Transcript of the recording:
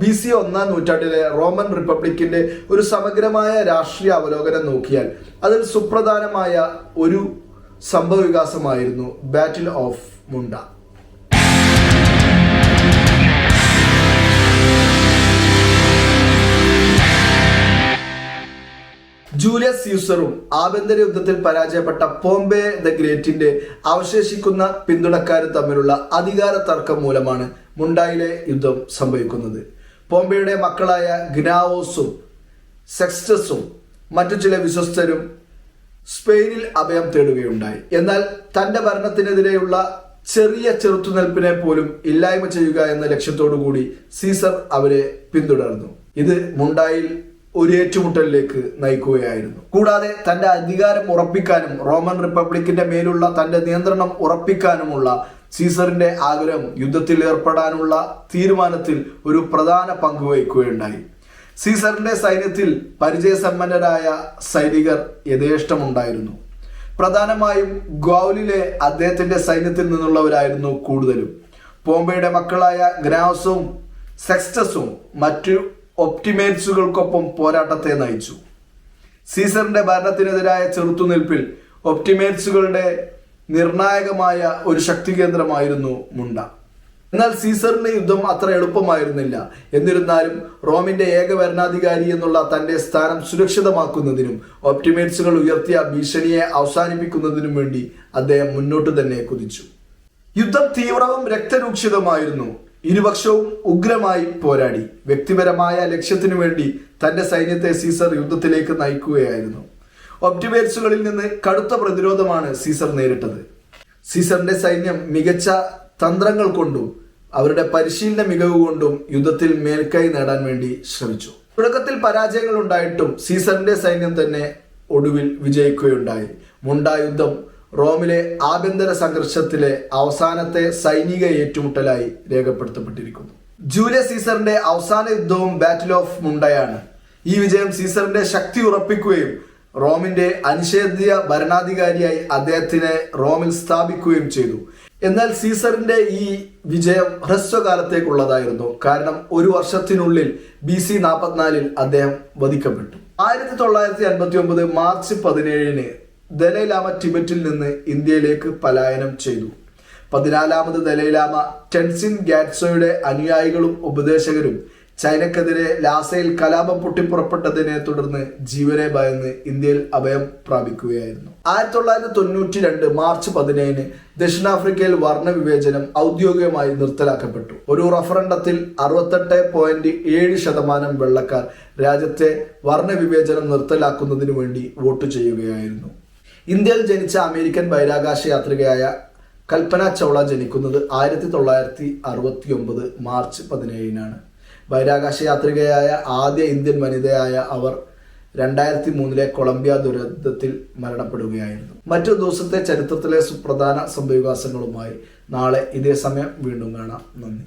B C ഒന്നാം നൂറ്റാണ്ടിലെ Roman റിപ്പബ്ലിക്കിന്റെ ഒരു സമഗ്രമായ രാഷ്ട്രീയ അവലോകനം നോക്കിയാൽ അതിൽ സുപ്രധാനമായ ഒരു സംഭവ വികാസമായിരുന്നു ബാറ്റിൽ ഓഫ് മുണ്ട ജൂലിയസ് സീസറും ആഭ്യന്തര യുദ്ധത്തിൽ പരാജയപ്പെട്ട പോംബെ ദ ഗ്രേറ്റിന്റെ അവശേഷിക്കുന്ന പിന്തുണക്കാരും തമ്മിലുള്ള അധികാര തർക്കം മൂലമാണ് മുണ്ടായിലെ യുദ്ധം സംഭവിക്കുന്നത്. പോംബെയുടെ മക്കളായ ഗ്നാവോസും സെക്സ്റ്റസും മറ്റു ചില വിശ്വസ്തരും സ്പെയിനിൽ അഭയം തേടുകയുണ്ടായി. എന്നാൽ തന്റെ ഭരണത്തിനെതിരെയുള്ള ചെറിയ ചെറുത്തുനിൽപ്പിനെ പോലും ഇല്ലായ്മ ചെയ്യുക എന്ന ലക്ഷ്യത്തോടു കൂടി സീസർ അവരെ പിന്തുടർന്നു. ഇത് മുണ്ടായിൽ ഒരു ഏറ്റുമുട്ടലിലേക്ക് നയിക്കുകയായിരുന്നു. കൂടാതെ തന്റെ അധികാരം ഉറപ്പിക്കാനും റോമൻ റിപ്പബ്ലിക്കിന്റെ മേലുള്ള തന്റെ നിയന്ത്രണം ഉറപ്പിക്കാനുമുള്ള സീസറിന്റെ ആഗ്രഹം യുദ്ധത്തിൽ ഏർപ്പെടാനുള്ള തീരുമാനത്തിൽ ഒരു പ്രധാന പങ്ക് വഹിക്കുകയുണ്ടായി. സീസറിന്റെ സൈന്യത്തിൽ പരിചയസമ്പന്നരായ സൈനികർ യഥേഷ്ടമുണ്ടായിരുന്നു. പ്രധാനമായും ഗോവലിലെ അദ്ദേഹത്തിന്റെ സൈന്യത്തിൽ നിന്നുള്ളവരായിരുന്നു കൂടുതലും. പോംബെയുടെ മക്കളായ ഗ്രാവസും സെക്സ്റ്റസും മറ്റു ഒപ്റ്റിമേറ്റ്സുകൾക്കൊപ്പം പോരാട്ടത്തെ നയിച്ചു. സീസറിന്റെ ഭരണത്തിനെതിരായ ചെറുത്തുനിൽപ്പിൽ ഒപ്റ്റിമേറ്റ്സുകളുടെ നിർണായകമായ ഒരു ശക്തി കേന്ദ്രമായിരുന്നു മുണ്ട. എന്നാൽ സീസറിന്റെ യുദ്ധം അത്ര എളുപ്പമായിരുന്നില്ല. എന്നിരുന്നാലും റോമിന്റെ ഏക ഭരണാധികാരി എന്നുള്ള തന്റെ സ്ഥാനം സുരക്ഷിതമാക്കുന്നതിനും ഒപ്റ്റിമേറ്റ്സുകൾ ഉയർത്തിയ ഭീഷണിയെ അവസാനിപ്പിക്കുന്നതിനും വേണ്ടി അദ്ദേഹം മുന്നോട്ട് തന്നെ കുതിച്ചു. യുദ്ധം തീവ്രവും രക്തരൂക്ഷിതമായിരുന്നു. ഇരുപക്ഷവും ഉഗ്രമായി പോരാടി. വ്യക്തിപരമായ ലക്ഷ്യത്തിനു വേണ്ടി തന്റെ സൈന്യത്തെ സീസർ യുദ്ധത്തിലേക്ക് നയിക്കുകയായിരുന്നു. ഒപ്റ്റിമേറ്റ്സുകളിൽ നിന്ന് കടുത്ത പ്രതിരോധമാണ് സീസർ നേരിട്ടത്. സീസറിന്റെ സൈന്യം മികച്ച തന്ത്രങ്ങൾ കൊണ്ടും അവരുടെ പരിശീലന മികവ് കൊണ്ടും യുദ്ധത്തിൽ മേൽക്കൈ നേടാൻ വേണ്ടി ശ്രമിച്ചു. തുടക്കത്തിൽ പരാജയങ്ങൾ ഉണ്ടായിട്ടും സീസറിന്റെ സൈന്യം തന്നെ ഒടുവിൽ വിജയിക്കുകയുണ്ടായി. മുണ്ട യുദ്ധം റോമിലെ ആഭ്യന്തര സംഘർഷത്തിലെ അവസാനത്തെ സൈനിക ഏറ്റുമുട്ടലായി രേഖപ്പെടുത്തപ്പെട്ടിരിക്കുന്നു. ജൂലിയസ് സീസറിന്റെ അവസാന യുദ്ധവും ബാറ്റിൽ ഓഫ് മുണ്ടയാണ് ഈ വിജയം സീസറിന്റെ ശക്തി ഉറപ്പിക്കുകയും റോമിന്റെ അനിഷേധ്യ ഭരണാധികാരിയായി അദ്ദേഹത്തിനെ റോമിൽ സ്ഥാപിക്കുകയും ചെയ്തു. എന്നാൽ സീസറിന്റെ ഈ വിജയം ഹ്രസ്വകാലത്തേക്കുള്ളതായിരുന്നു. കാരണം ഒരു വർഷത്തിനുള്ളിൽ ബി സി നാൽപ്പത്തിനാലിൽ അദ്ദേഹം വധിക്കപ്പെട്ടു. ആയിരത്തി തൊള്ളായിരത്തി അൻപത്തി ഒമ്പത് മാർച്ച് പതിനേഴിന് ദലൈലാമ ടിബറ്റിൽ നിന്ന് ഇന്ത്യയിലേക്ക് പലായനം ചെയ്തു. പതിനാലാമത് ദലൈലാമ ടെൻസിൻ ഗാറ്റ്സോയുടെ അനുയായികളും ഉപദേശകരും ചൈനക്കെതിരെ ലാസയിൽ കലാപം പൊട്ടിപ്പുറപ്പെട്ടതിനെ തുടർന്ന് ജീവനെ ഭയന്ന് ഇന്ത്യയിൽ അഭയം പ്രാപിക്കുകയായിരുന്നു. ആയിരത്തി തൊള്ളായിരത്തി തൊണ്ണൂറ്റി രണ്ട് മാർച്ച് പതിനേഴിന് ദക്ഷിണാഫ്രിക്കയിൽ വർണവിവേചനം ഔദ്യോഗികമായി നിർത്തലാക്കപ്പെട്ടു. ഒരു റഫറണ്ടത്തിൽ അറുപത്തെട്ട് പോയിന്റ് ഏഴ് ശതമാനം വെള്ളക്കാർ രാജ്യത്തെ വർണവിവേചനം നിർത്തലാക്കുന്നതിനു വേണ്ടി വോട്ട് ചെയ്യുകയായിരുന്നു. ഇന്ത്യയിൽ ജനിച്ച അമേരിക്കൻ ബഹിരാകാശ യാത്രികയായ കൽപ്പന ചൗള ജനിക്കുന്നത് ആയിരത്തി തൊള്ളായിരത്തി അറുപത്തി ഒമ്പത് മാർച്ച് പതിനേഴിനാണ്. ബഹിരാകാശ യാത്രികയായ ആദ്യ ഇന്ത്യൻ വനിതയായ അവർ രണ്ടായിരത്തി മൂന്നിലെ കൊളംബിയ ദുരന്തത്തിൽ മരണപ്പെടുകയായിരുന്നു. മറ്റു ദിവസത്തെ ചരിത്രത്തിലെ സുപ്രധാന സംഭവികാസങ്ങളുമായി നാളെ ഇതേ സമയം വീണ്ടും കാണാം. നന്ദി.